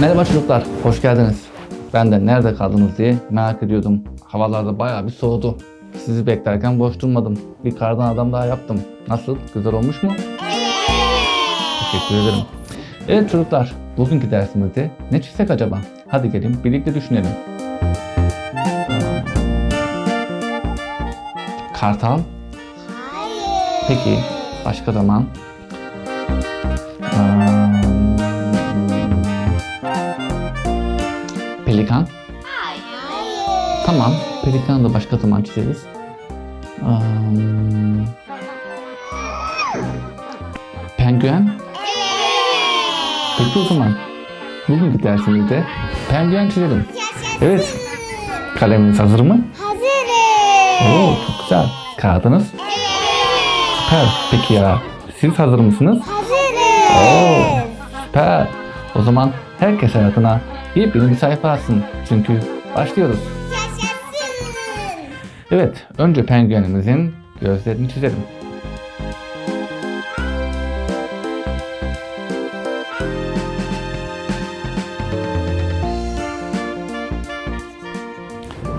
Merhaba çocuklar, hoş geldiniz. Ben de nerede kaldınız diye merak ediyordum. Havalarda bayağı bir soğudu. Sizi beklerken boş durmadım. Bir kardan adam daha yaptım. Nasıl? Güzel olmuş mu? Teşekkür ederim. Evet çocuklar, bugünkü dersimizde ne çizsek acaba? Hadi gelin birlikte düşünelim. Kartal. Peki, başka zaman? Tamam. Pelikan da başka zaman çizeriz. Am, penguen. Peki o zaman bugünkü dersimizde penguen çizelim. Evet. Kaleminiz hazır mı? Hazırız. Oo, çok güzel. Kağıdınız? Süper. Peki ya siz hazır mısınız? Oo, Hazırız. süper. O zaman herkes hayatına yepyeni bir sayfa açsın. Çünkü başlıyoruz. Evet, önce penguenimizin gözlerini çizelim.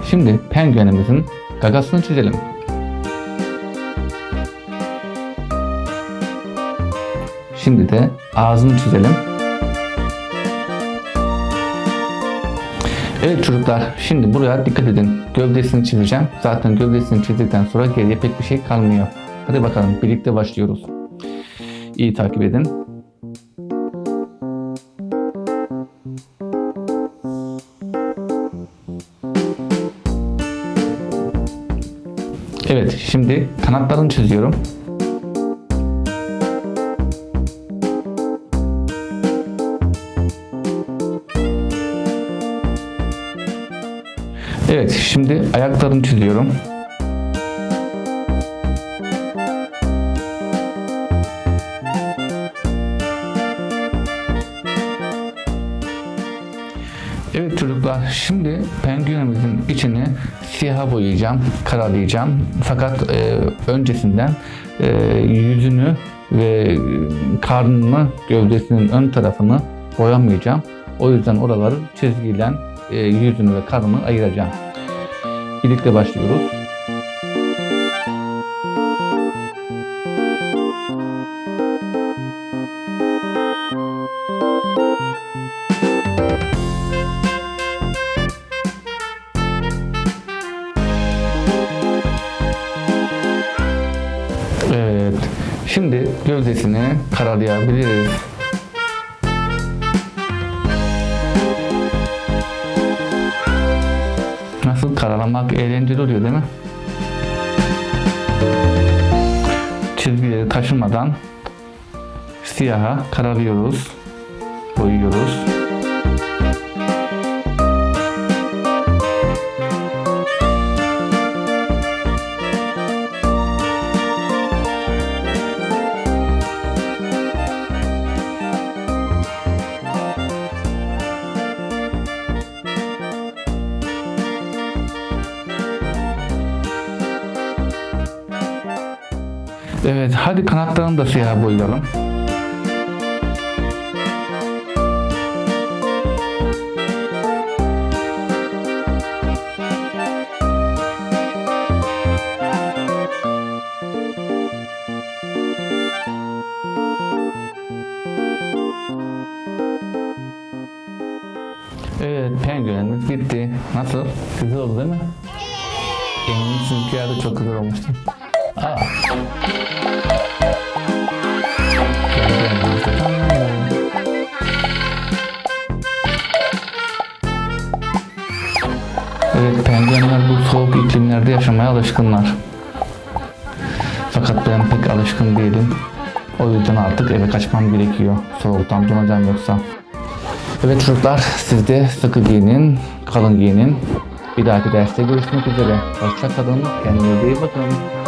Şimdi penguenimizin gagasını çizelim. Şimdi de ağzını çizelim. Evet çocuklar, şimdi buraya dikkat edin. Gövdesini çizeceğim. Zaten gövdesini çizdikten sonra geriye pek bir şey kalmıyor. Hadi bakalım, birlikte başlıyoruz. İyi takip edin. Evet, şimdi kanatlarını çiziyorum. Evet, şimdi ayaklarını çiziyorum. Evet çocuklar, şimdi penguenimizin içini siyaha boyayacağım, karalayacağım. Fakat e, öncesinden e, yüzünü ve karnını, gövdesinin ön tarafını boyamayacağım. O yüzden oraları çizgiyle e, yüzünü ve karnını ayıracağım. Birlikte başlıyoruz. Evet. Şimdi gövdesini karalayabiliriz. Karalamak eğlenceli oluyor değil mi? Çizgileri taşımadan siyaha karalıyoruz, boyuyoruz. Evet, hadi kanatlarını da siyaha boyayalım. Evet, penguenimiz bitti. Nasıl? Güzel oldu değil mi? Eminim sizinki de çok güzel olmuştu. Aa. Evet, penguenler bu soğuk iklimlerde yaşamaya alışkınlar. Fakat ben pek alışkın değilim. O yüzden artık eve kaçmam gerekiyor. Soğuktan donacağım yoksa. Evet çocuklar, siz de sıkı giyinin, kalın giyinin. Bir dahaki derste görüşmek üzere. Hoşça kalın, kendinize iyi bakın.